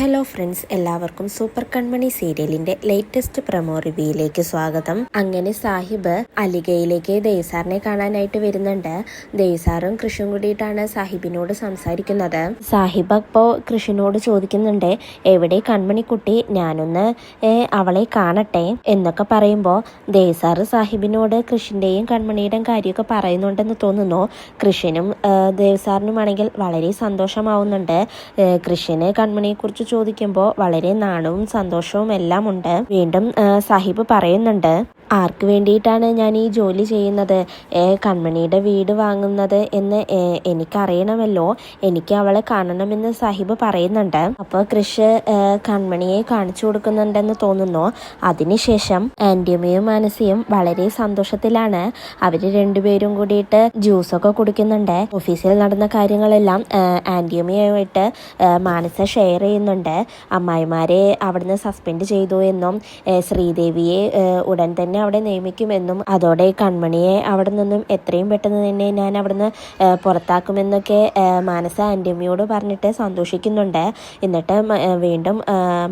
Hello friends എല്ലാവർക്കും super Kanmani സീരിയലിന്റെ latest promo റിവ്യൂയിലേക്ക് സ്വാഗതം. അങ്ങനെ സാഹിബ് അലിഗയിലേക്ക് ദേവിസാറിനെ കാണാനായിട്ട് വരുന്നുണ്ട്. ദേവിസാറും കൃഷും കൂടിയിട്ടാണ് സാഹിബിനോട് സംസാരിക്കുന്നത്. സാഹിബ് അപ്പോ കൃഷിനോട് ചോദിക്കുന്നുണ്ട് എവിടെ കൺമണിക്കുട്ടി? ഞാനൊന്ന് അവളെ കാണട്ടെ എന്നൊക്കെ പറയുമ്പോൾ ദേവ്സാറ് സാഹിബിനോട് കൃഷിന്റെയും കൺമണിയുടെയും കാര്യമൊക്കെ പറയുന്നുണ്ടെന്ന് തോന്നുന്നു. കൃഷിനും ദേവിസാറിനുമാണെങ്കിൽ വളരെ സന്തോഷമാവുന്നുണ്ട്. കൃഷിന് കൺമണിയെ കുറിച്ച് ചോദിക്കുമ്പോൾ വളരെ നാണവും സന്തോഷവും എല്ലാം ഉണ്ട് വീണ്ടും സാഹിബ് പറയുന്നുണ്ട് ആർക്ക് വേണ്ടിയിട്ടാണ് ഞാൻ ഈ ജോലി ചെയ്യുന്നത്? കൺമണിയുടെ വീട് വാങ്ങുന്നത് എന്ന് എനിക്കറിയണമല്ലോ. എനിക്ക് അവളെ കാണണമെന്ന് സാഹിബ് പറയുന്നുണ്ട്. അപ്പോൾ കൃഷ് കൺമണിയെ കാണിച്ചു കൊടുക്കുന്നുണ്ടെന്ന് തോന്നുന്നു. അതിനുശേഷം ആന്റിയമ്മയും മാനസിയും വളരെ സന്തോഷത്തിലാണ്. അവർ രണ്ടുപേരും കൂടിയിട്ട് ജ്യൂസൊക്കെ കുടിക്കുന്നുണ്ട്. ഓഫീസിൽ നടന്ന കാര്യങ്ങളെല്ലാം ആന്റിയമ്മയുമായിട്ട് മാനസ ഷെയർ ചെയ്യുന്നുണ്ട്. അമ്മായിമാരെ അവിടുന്ന് സസ്പെൻഡ് ചെയ്തു എന്നും ശ്രീദേവിയെ ഉടൻ തന്നെ അവിടെ നിയമിക്കുമെന്നും അതോടെ കൺമണിയെ അവിടെ നിന്നും എത്രയും പെട്ടെന്ന് തന്നെ ഞാൻ അവിടുന്ന് പുറത്താക്കുമെന്നൊക്കെ മാനസ ആന്റിയമ്മയോട് പറഞ്ഞിട്ട് സന്തോഷിക്കുന്നുണ്ട്. എന്നിട്ട് വീണ്ടും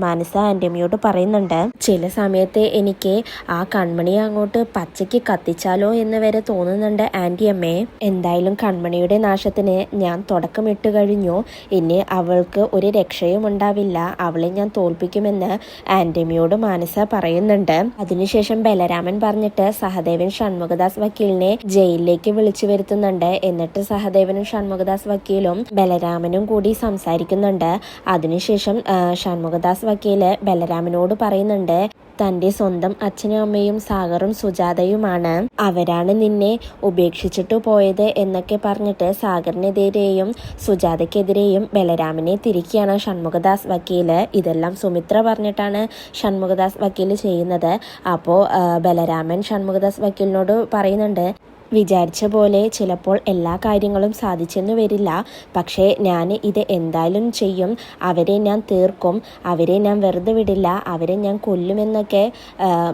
മാനസ ആന്റിയമ്മയോട് പറയുന്നുണ്ട് ചില സമയത്ത് എനിക്ക് ആ കൺമണി അങ്ങോട്ട് പച്ചയ്ക്ക് കത്തിച്ചാലോ എന്ന് വരെ തോന്നുന്നുണ്ട് ആന്റി അമ്മയെ എന്തായാലും കൺമണിയുടെ നാശത്തിന് ഞാൻ തുടക്കമിട്ട് കഴിഞ്ഞു. ഇനി അവൾക്ക് ഒരു രക്ഷയും ഉണ്ടാവില്ല. അവളെ ഞാൻ തോൽപ്പിക്കുമെന്ന് ആന്റമിയോട് മാനസ പറയുന്നുണ്ട്. അതിനുശേഷം ബലരാമൻ പറഞ്ഞിട്ട് സഹദേവൻ ഷൺമുഖദാസ് വക്കീലിനെ ജയിലിലേക്ക് വിളിച്ചു വരുത്തുന്നുണ്ട്. എന്നിട്ട് സഹദേവനും ഷൺമുഖദാസ് വക്കീലും ബലരാമനും കൂടി സംസാരിക്കുന്നുണ്ട്. അതിനുശേഷം ഷൺമുഖദാസ് വക്കീൽ ബലരാമനോട് പറയുന്നുണ്ട് തന്റെ സ്വന്തം അച്ഛനും അമ്മയും സാഗറും സുജാതയുമാണ്. അവരാണ് നിന്നെ ഉപേക്ഷിച്ചിട്ടു പോയത് എന്നൊക്കെ പറഞ്ഞിട്ട് സാഗറിനെതിരെയും സുജാതയ്ക്കെതിരെയും ബലരാമനെ തിരിക്കുകയാണ് ഷൺമുഖദാസ് വക്കീൽ. ഇതെല്ലാം സുമിത്ര പറഞ്ഞിട്ടാണ് ഷൺമുഖദാസ് വക്കീൽ ചെയ്യുന്നത്. അപ്പോൾ ബലരാമൻ ഷൺമുഖദാസ് വക്കീലിനോട് പറയുന്നുണ്ട് വിചാരിച്ച പോലെ ചിലപ്പോൾ എല്ലാ കാര്യങ്ങളും സാധിച്ചെന്ന് വരില്ല. പക്ഷേ ഞാൻ ഇത് എന്തായാലും ചെയ്യും. അവരെ ഞാൻ തീർക്കും. അവരെ ഞാൻ വെറുതെ വിടില്ല. അവരെ ഞാൻ കൊല്ലുമെന്നൊക്കെ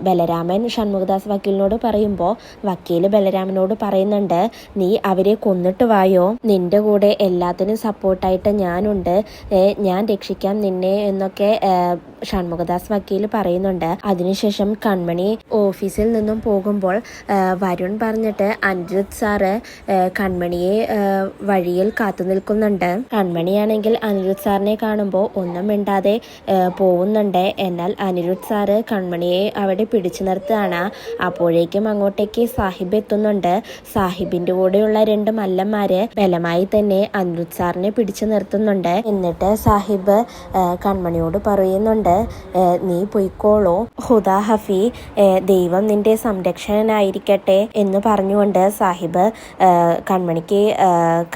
ബലരാമൻ ഷൺമുഖദാസ് വക്കീലിനോട് പറയുമ്പോൾ വക്കീൽ ബലരാമനോട് പറയുന്നുണ്ട് നീ അവരെ കൊന്നിട്ട് വായോ? നിന്റെ കൂടെ എല്ലാത്തിനും സപ്പോർട്ടായിട്ട് ഞാനുണ്ട്. ഞാൻ രക്ഷിക്കാം നിന്നെ എന്നൊക്കെ ഷൺമുഖദാസ് വക്കീൽ പറയുന്നുണ്ട്. അതിനുശേഷം കൺമണി ഓഫീസിൽ നിന്നും പോകുമ്പോൾ വരുൺ പറഞ്ഞിട്ട് അനിരുദ്ധ് സാറ് കൺമണിയെ വഴിയിൽ കാത്തു നിൽക്കുന്നുണ്ട്. കൺമണിയാണെങ്കിൽ അനിരുദ്ധ് സാറിനെ കാണുമ്പോൾ ഒന്നും മിണ്ടാതെ പോകുന്നുണ്ട് എന്നാൽ അനിരുദ്ധ് സാറ് കൺമണിയെ അവിടെ പിടിച്ചു നിർത്തുകയാണ്. അപ്പോഴേക്കും അങ്ങോട്ടേക്ക് സാഹിബ് എത്തുന്നുണ്ട്. സാഹിബിന്റെ കൂടെയുള്ള രണ്ട് മല്ലന്മാര് ബലമായി തന്നെ അനിരുദ്ധ് സാറിനെ പിടിച്ചു നിർത്തുന്നുണ്ട്. എന്നിട്ട് സാഹിബ് കൺമണിയോട് പറയുന്നുണ്ട് നീ പൊയ്ക്കോളൂ. ഹുദാ ഹഫി ദൈവം നിന്റെ സംരക്ഷകനായിരിക്കട്ടെ എന്ന് പറഞ്ഞുകൊണ്ട് സാഹിബ് ആ, കൺമണിക്ക്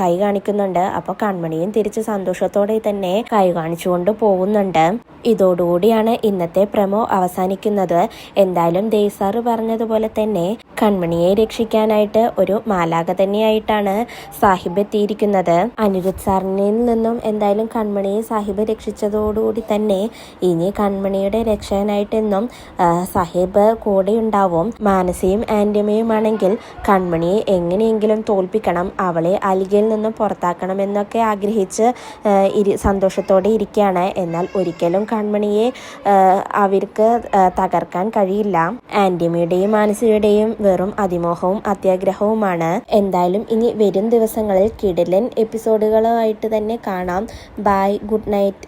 കൈ കാണിക്കുന്നുണ്ട്. അപ്പോൾ കൺമണിയും തിരിച്ച് സന്തോഷത്തോടെ തന്നെ കൈ കാണിച്ചുകൊണ്ട് പോകുന്നുണ്ട്. ഇതോടുകൂടിയാണ് ഇന്നത്തെ പ്രമോ അവസാനിക്കുന്നത്. എന്തായാലും ദേസാറ് പറഞ്ഞതുപോലെ തന്നെ കൺമണിയെ രക്ഷിക്കാനായിട്ട് ഒരു മാലാക തന്നെയായിട്ടാണ് സാഹിബ് എത്തിയിരിക്കുന്നത്. അനിരുദ്ധ് സാറിനിൽ നിന്നും എന്തായാലും കൺമണിയെ സാഹിബ് രക്ഷിച്ചതോടുകൂടി തന്നെ ഇനി കൺമണിയുടെ രക്ഷകനായിട്ടെന്നും സാഹിബ് കൂടെ ഉണ്ടാവും മാനസയും ആന്റിമയുമാണെങ്കിൽ കൺമണിയെ എങ്ങനെയെങ്കിലും തോൽപ്പിക്കണം അവളെ അലികയിൽ നിന്നും പുറത്താക്കണം എന്നൊക്കെ ആഗ്രഹിച്ച് ഇരി സന്തോഷത്തോടെ ഇരിക്കുകയാണ്. എന്നാൽ ഒരിക്കലും കൺമണിയെ അവർക്ക് തകർക്കാൻ കഴിയില്ല. ആന്റിമയുടെയും മാനസികയുടെയും വെറും അതിമോഹവും അത്യാഗ്രഹവുമാണ്. എന്തായാലും ഇനി വരും ദിവസങ്ങളിൽ കിടിലൻ എപ്പിസോഡുകളുമായിട്ട് തന്നെ കാണാം. Bye good night.